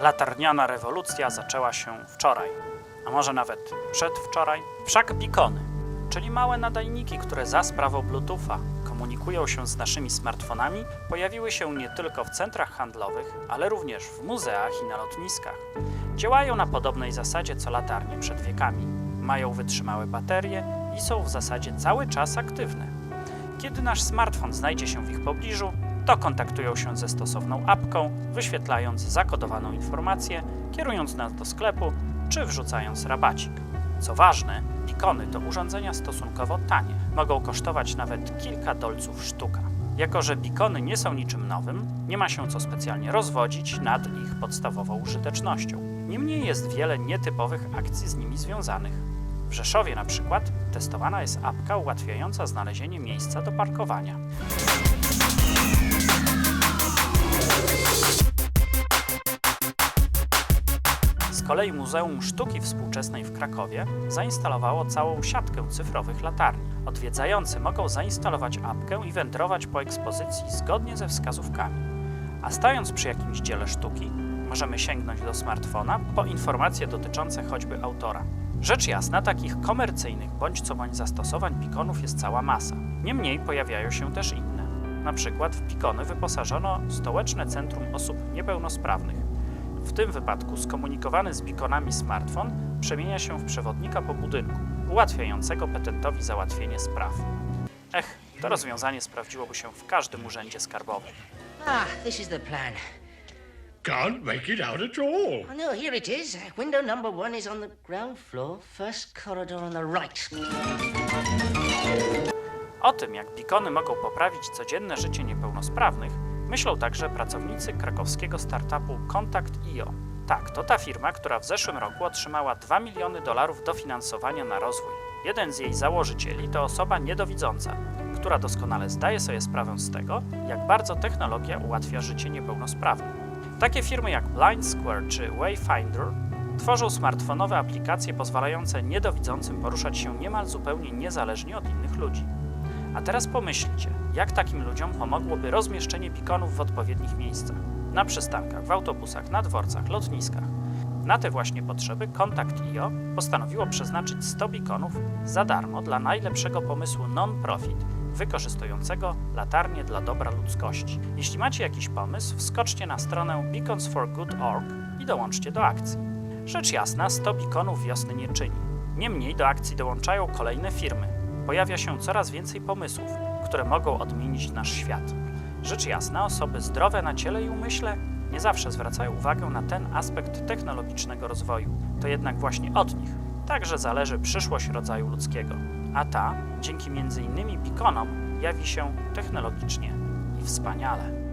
Latarniana rewolucja zaczęła się wczoraj, a może nawet przedwczoraj. Wszak bikony, czyli małe nadajniki, które za sprawą Bluetootha komunikują się z naszymi smartfonami, pojawiły się nie tylko w centrach handlowych, ale również w muzeach i na lotniskach. Działają na podobnej zasadzie co latarnie przed wiekami. Mają wytrzymałe baterie i są w zasadzie cały czas aktywne. Kiedy nasz smartfon znajdzie się w ich pobliżu, to kontaktują się ze stosowną apką, wyświetlając zakodowaną informację, kierując nas do sklepu czy wrzucając rabacik. Co ważne, ikony to urządzenia stosunkowo tanie, mogą kosztować nawet kilka dolców sztuka. Jako, że bikony nie są niczym nowym, nie ma się co specjalnie rozwodzić nad ich podstawową użytecznością. Niemniej jest wiele nietypowych akcji z nimi związanych. W Rzeszowie na przykład testowana jest apka ułatwiająca znalezienie miejsca do parkowania. Kolei Muzeum Sztuki Współczesnej w Krakowie zainstalowało całą siatkę cyfrowych latarni. Odwiedzający mogą zainstalować apkę i wędrować po ekspozycji zgodnie ze wskazówkami. A stając przy jakimś dziele sztuki, możemy sięgnąć do smartfona po informacje dotyczące choćby autora. Rzecz jasna, takich komercyjnych bądź co bądź zastosowań bikonów jest cała masa. Niemniej pojawiają się też inne. Na przykład w bikony wyposażono Stołeczne Centrum Osób Niepełnosprawnych. W tym wypadku skomunikowany z bikonami smartfon przemienia się w przewodnika po budynku, ułatwiającego petentowi załatwienie spraw. Ech, to rozwiązanie sprawdziłoby się w każdym urzędzie skarbowym. Ah, this is the plan. Can't make it out at all. Oh, no, here it is. Uh, Window number one is on the ground floor, first corridor on the right. O tym, jak bikony mogą poprawić codzienne życie niepełnosprawnych, myślą także pracownicy krakowskiego startupu Contact.io. Tak, to ta firma, która w zeszłym roku otrzymała 2 miliony dolarów dofinansowania na rozwój. Jeden z jej założycieli to osoba niedowidząca, która doskonale zdaje sobie sprawę z tego, jak bardzo technologia ułatwia życie niepełnosprawnym. Takie firmy jak Blind Square czy Wayfinder tworzą smartfonowe aplikacje pozwalające niedowidzącym poruszać się niemal zupełnie niezależnie od innych ludzi. A teraz pomyślcie, jak takim ludziom pomogłoby rozmieszczenie bikonów w odpowiednich miejscach. Na przystankach, w autobusach, na dworcach, lotniskach. Na te właśnie potrzeby Kontakt.io postanowiło przeznaczyć 100 bikonów za darmo dla najlepszego pomysłu non-profit, wykorzystującego latarnie dla dobra ludzkości. Jeśli macie jakiś pomysł, wskoczcie na stronę beaconsforgood.org i dołączcie do akcji. Rzecz jasna, 100 bikonów wiosny nie czyni. Niemniej do akcji dołączają kolejne firmy. Pojawia się coraz więcej pomysłów, które mogą odmienić nasz świat. Rzecz jasna, osoby zdrowe na ciele i umyśle nie zawsze zwracają uwagę na ten aspekt technologicznego rozwoju. To jednak właśnie od nich także zależy przyszłość rodzaju ludzkiego, a ta, dzięki m.in. bikonom, jawi się technologicznie i wspaniale.